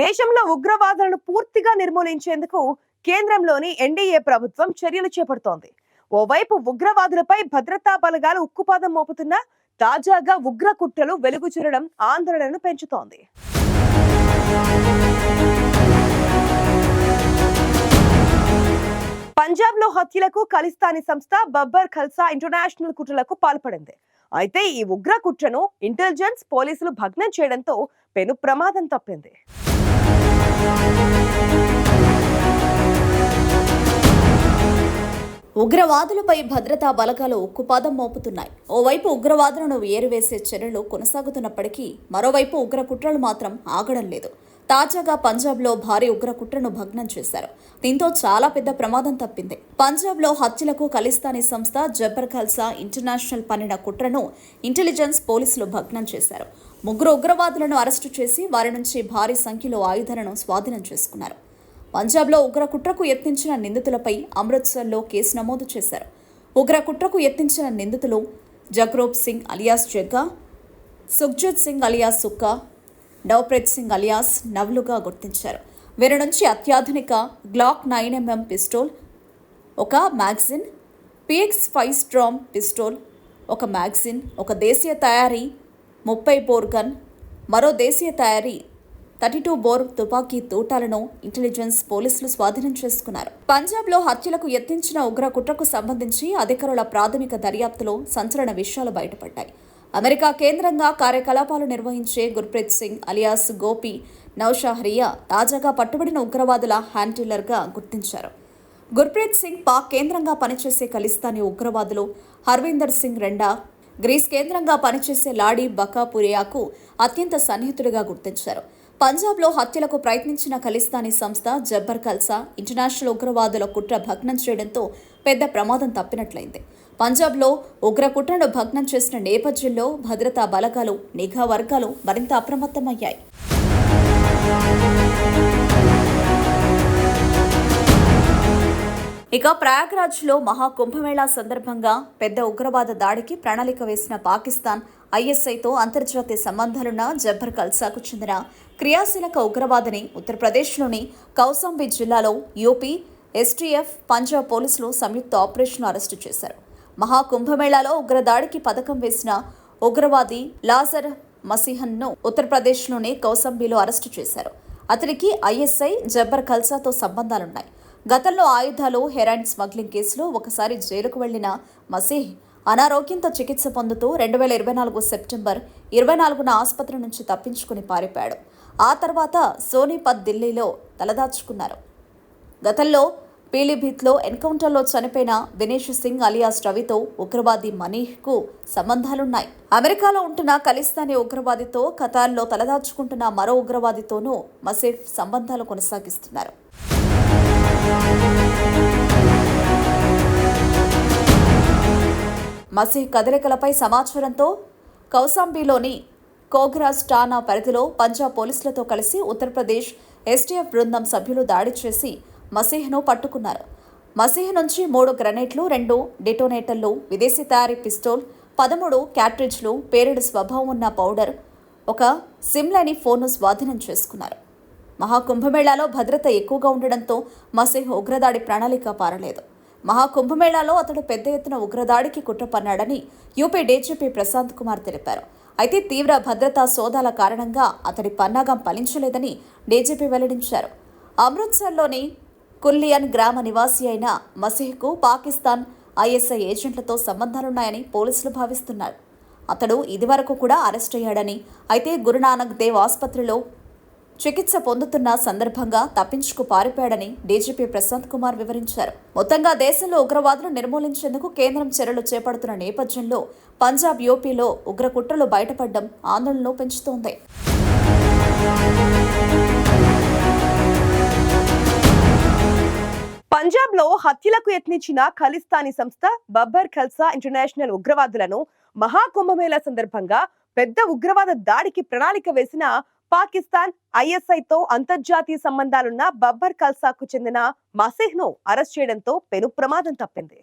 దేశంలో ఉగ్రవాదులను పూర్తిగా నిర్మూలించేందుకు కేంద్రంలోని ఎన్డీఏ ప్రభుత్వం చర్యలు చేపడుతోంది. ఓవైపు ఉగ్రవాదులపై భద్రతా బలగాలు ఉక్కుపాదం మోపుతున్నా తాజాగా ఉగ్ర కుట్రలు వెలుగు ఆందోళనను పెంచుతోంది. పంజాబ్లో హత్యలకు ఖలిస్తానీ సంస్థ బబ్బర్ ఖల్సా ఇంటర్నేషనల్ కుట్రలకు పాల్పడింది. అయితే ఈ ఉగ్ర కుట్రను ఇంటెలిజెన్స్ పోలీసులు భగ్నం చేయడంతో పెను ప్రమాదం తప్పింది. ఉగ్రవాదులపై భద్రతా బలగాలు ఉక్కుపాదం మోపుతున్నాయి. ఓవైపు ఉగ్రవాదులను ఏరువేసే చర్యలు కొనసాగుతున్నప్పటికీ మరోవైపు ఉగ్ర కుట్రలు మాత్రం ఆగడం లేదు. తాజాగా పంజాబ్లో భారీ ఉగ్ర కుట్రను భగ్నం చేశారు. దీంతో చాలా పెద్ద ప్రమాదం తప్పింది. పంజాబ్లో హత్యలకు ఖలిస్తానీ సంస్థ జబర్ ఖల్సా ఇంటర్నేషనల్ పన్నిన కుట్రను ఇంటెలిజెన్స్ పోలీసులు భగ్నం చేశారు. ముగ్గురు ఉగ్రవాదులను అరెస్టు చేసి వారి నుంచి భారీ సంఖ్యలో ఆయుధాలను స్వాధీనం చేసుకున్నారు. పంజాబ్లో ఉగ్ర కుట్రకు యత్నించిన నిందితులపై అమృత్సర్లో కేసు నమోదు చేశారు. ఉగ్ర కుట్రకు యత్నించిన నిందితులు Jagroop Singh alias Jagga Sukhjit Singh alias Sukka Navpreet Singh alias నవ్లుగా గుర్తించారు. వీరి నుంచి అత్యాధునిక గ్లాక్ నైన్ ఎంఎం పిస్టోల్ ఒక magazine PX five storm pistol ఒక మ్యాగ్జిన్ ఒక దేశీయ తయారీ ముప్పై బోర్ గన్ మరో దేశీయ తయారీ థర్టీ టూ బోర్ తుపాకీ తూటాలను ఇంటెలిజెన్స్ పోలీసులు స్వాధీనం చేసుకున్నారు. పంజాబ్లో హత్యలకు యత్నించిన ఉగ్ర కుట్రకు సంబంధించి అధికారుల ప్రాథమిక దర్యాప్తులో సంచలన విషయాలు బయటపడ్డాయి. అమెరికా కేంద్రంగా కార్యకలాపాలు నిర్వహించే గుర్ప్రీత్ సింగ్ అలియాస్ గోపి నౌషాహరియా తాజాగా పట్టుబడిన ఉగ్రవాదుల హ్యాండిల్లర్గా గుర్తించారు. గుర్ప్రీత్ సింగ్ పాక్ కేంద్రంగా పనిచేసే ఖలిస్తానీ ఉగ్రవాదులు హర్వీందర్ సింగ్ రెండా గ్రీస్ కేంద్రంగా పనిచేసే లాడీ బకాపురియాకు అత్యంత సన్నిహితుడిగా గుర్తించారు. పంజాబ్లో హత్యలకు ప్రయత్నించిన ఖలిస్తానీ సంస్థ జబ్బర్ ఖల్సా ఇంటర్నేషనల్ ఉగ్రవాదుల కుట్ర భగ్నం చేయడంతో పెద్ద ప్రమాదం తప్పినట్లయింది. పంజాబ్లో ఉగ్ర కుట్రను భగ్నం చేసిన నేపథ్యంలో భద్రతా బలగాలు నిఘా వర్గాలు మరింత అప్రమత్తమయ్యాయి. ఇక ప్రయాగ్రాజ్లో మహాకుంభమేళా సందర్భంగా పెద్ద ఉగ్రవాద దాడికి ప్రణాళిక వేసిన పాకిస్తాన్ ఐఎస్ఐతో అంతర్జాతీయ సంబంధాలున్న జబ్బర్ కల్సాకు చెందిన క్రియాశీలక ఉగ్రవాదిని ఉత్తరప్రదేశ్లోని కౌసాంబి జిల్లాలో యూపీ ఎస్టీఎఫ్ పంజాబ్ పోలీసులు సంయుక్త ఆపరేషన్ అరెస్టు చేశారు. మహాకుంభమేళాలో ఉగ్రదాడికి పథకం వేసిన ఉగ్రవాది లాజర్ మసీహన్ను ఉత్తరప్రదేశ్లోని కౌసంబిలో అరెస్టు చేశారు. అతనికి ఐఎస్ఐ జబ్బర్ ఖల్సాతో సంబంధాలున్నాయి. గతంలో ఆయుధాలు హెరాయిన్ స్మగ్లింగ్ కేసులో ఒకసారి జైలుకు వెళ్ళిన మసీహ్ అనారోగ్యంతో చికిత్స పొందుతూ రెండు వేల ఇరవై నాలుగు సెప్టెంబర్ ఇరవై నాలుగున ఆసుపత్రి నుంచి తప్పించుకుని పారిపోయాడు. ఆ తర్వాత సోనీపత్ ఢిల్లీలో తలదాచుకున్నారు. గతంలో పీలీభీత్లో ఎన్కౌంటర్లో చనిపోయిన దినేష్ సింగ్ అలియాస్ రవితో ఉగ్రవాది మనీహ్కు సంబంధాలున్నాయి. అమెరికాలో ఉంటున్న ఖలిస్తానీ ఉగ్రవాదితో ఖతార్లో తలదాచుకుంటున్న మరో ఉగ్రవాదితోనూ మసీఫ్ సంబంధాలు కొనసాగిస్తున్నారు. మసీహ్ కదలికలపై సమాచారంతో కౌసాంబీలోని కోగ్రాజ్ టానా పరిధిలో పంజాబ్ పోలీసులతో కలిసి ఉత్తరప్రదేశ్ ఎస్టీఎఫ్ బృందం సభ్యులు దాడి చేసి మసీహ్ను పట్టుకున్నారు. మసీహ్ నుంచి మూడు గ్రనేట్లు రెండు డిటోనేటర్లు విదేశీ తయారీ పిస్టోల్ పదమూడు క్యాట్రిడ్జ్లు పేరేడు స్వభావం ఉన్న పౌడర్ ఒక సిమ్లని ఫోన్ను స్వాధీనం చేసుకున్నారు. మహాకుంభమేళాలో భద్రత ఎక్కువగా ఉండడంతో మసీహ్ ఉగ్రదాడి ప్రణాళిక పారలేదు. మహాకుంభమేళాలో అతడు పెద్ద ఎత్తున ఉగ్రదాడికి కుట్రపన్నాడని యూపీ డీజీపీ ప్రశాంత్ కుమార్ తెలిపారు. అయితే తీవ్ర భద్రతా సోదాల కారణంగా అతడి పన్నాగం ఫలించలేదని డీజీపీ వెల్లడించారు. అమృత్సర్లోని కుల్లియన్ గ్రామ నివాసి అయిన మసీహ్కు పాకిస్తాన్ ఐఎస్ఐ ఏజెంట్లతో సంబంధాలున్నాయని పోలీసులు భావిస్తున్నారు. అతడు ఇదివరకు కూడా అరెస్ట్ అయ్యాడని అయితే గురునానక్ దేవ్ ఆసుపత్రిలో చికిత్స పొందుతున్న సందర్భంగా తప్పించుకు పారిపోయాడని డీజీపీ ప్రశాంత్ కుమార్ వివరించారు. మొత్తంగా దేశంలో ఉగ్రవాదులు నిర్మూలించేందుకు కేంద్రం చర్యలు చేపడుతున్న నేపథ్యంలో పంజాబ్ యూపీలో ఉగ్ర కుట్రలు బయటపడడం ఆందోళనలు పెంచుతోంది. పంజాబ్లో హత్యలకు యత్నించిన ఖలిస్తానీ సంస్థ బబ్బర్ ఖల్సా ఇంటర్నేషనల్ ఉగ్రవాదులను మహాకుంభమేళా సందర్భంగా పెద్ద ఉగ్రవాద దాడికి ప్రణాళిక వేసిన పాకిస్తాన్ ఐఎస్ఐతో అంతర్జాతీయ సంబంధాలున్న బబ్బర్ కల్సాకు చెందిన మసీహ్ను అరెస్ట్ చేయడంతో పెను ప్రమాదం తప్పింది.